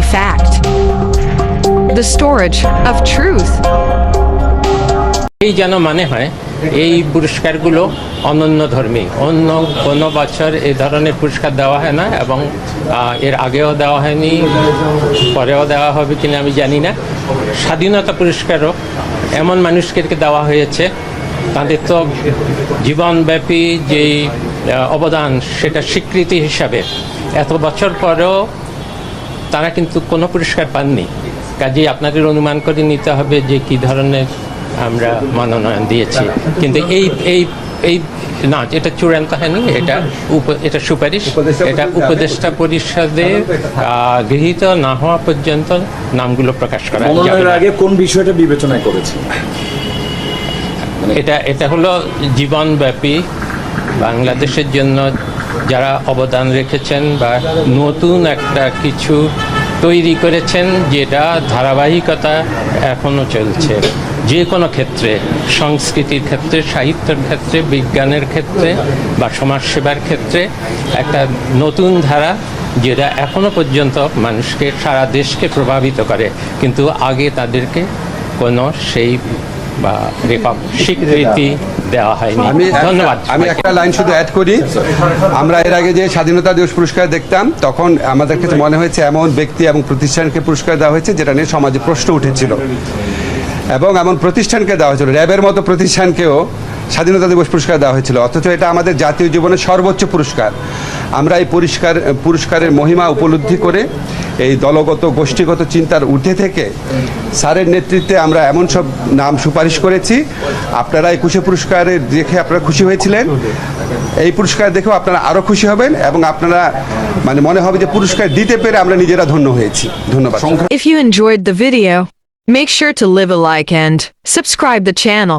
fact. The storage of truth. এই যেন মানে হয়, এই পুরস্কারগুলো অনন্য ধর্মী অন্য কোনো বছর এই ধরনের পুরস্কার দেওয়া হয় না এবং এর আগেও দেওয়া হয়নি, পরেও দেওয়া হবে কিনা আমি জানি না স্বাধীনতা পুরস্কারও এমন মানুষকে দেওয়া হয়েছে, তাদের তো জীবনব্যাপী যেই অবদান, সেটা স্বীকৃতি হিসাবে এত বছর পরেও তারা কিন্তু কোনো পুরস্কার পাননি। কাজেই আপনাদের অনুমান করে নিতে হবে যে কি ধরনের আমরা মনোনয়ন দিয়েছি। কিন্তু এই এই এই না এটা চূড়ান্ত হয়নি এটা উপ- এটা সুপারিশ। এটা উপদেষ্টা পরিষদে গৃহীত না হওয়া পর্যন্ত নামগুলো প্রকাশ করা। আগে কোন বিষয়টা বিবেচনা করেছে? এটা এটা হলো জীবনব্যাপী বাংলাদেশের জন্য যারা অবদান রেখেছেন বা নতুন একটা কিছু তৈরি করেছেন যেটা ধারাবাহিকতা এখনও চলছে। যে কোনো ক্ষেত্রে, সংস্কৃতির ক্ষেত্রে, সাহিত্যের ক্ষেত্রে, বিজ্ঞানের ক্ষেত্রে বা সমাজসেবার ক্ষেত্রে একটা নতুন ধারা যেটা এখনও পর্যন্ত মানুষকে, সারা দেশকে প্রভাবিত করে। কিন্তু আগে তাদেরকে কোনো সেই বা স্বীকৃতি দেওয়া হয়নি। ধন্যবাদ। আমি একটা লাইন শুধু অ্যাড করি। আমরা এর আগে যে স্বাধীনতা দিবস পুরস্কার দেখতাম তখন আমাদের কাছে মনে হয়েছে এমন ব্যক্তি এবং প্রতিষ্ঠানকে পুরস্কার দেওয়া হয়েছে যেটা নিয়ে সমাজে প্রশ্ন উঠেছিল। এবং এমন প্রতিষ্ঠানকে দেওয়া হয়েছিল র্যাবের মতো প্রতিষ্ঠানকেও স্বাধীনতা দিবস পুরস্কার দেওয়া হয়েছিল। অথচ এটা আমাদের জাতীয় জীবনের সর্বোচ্চ পুরস্কার। আমরা এই পুরস্কার পুরস্কারের মহিমা উপলব্ধি করে এই দলগত গোষ্ঠীগত চিন্তার ঊর্ধ্বে থেকে স্যারের নেতৃত্বে আমরা এমন সব নাম সুপারিশ করেছি। আপনারা একুশে পুরস্কারের দেখে আপনারা খুশি হয়েছিলেন। এই পুরস্কার দেখেও আপনারা আরও খুশি হবেন এবং আপনারা মানে মনে হবে যে পুরস্কার দিতে পেরে আমরা নিজেরা ধন্য হয়েছি। ধন্যবাদ। If you enjoyed the video, make sure to leave a like and subscribe the channel.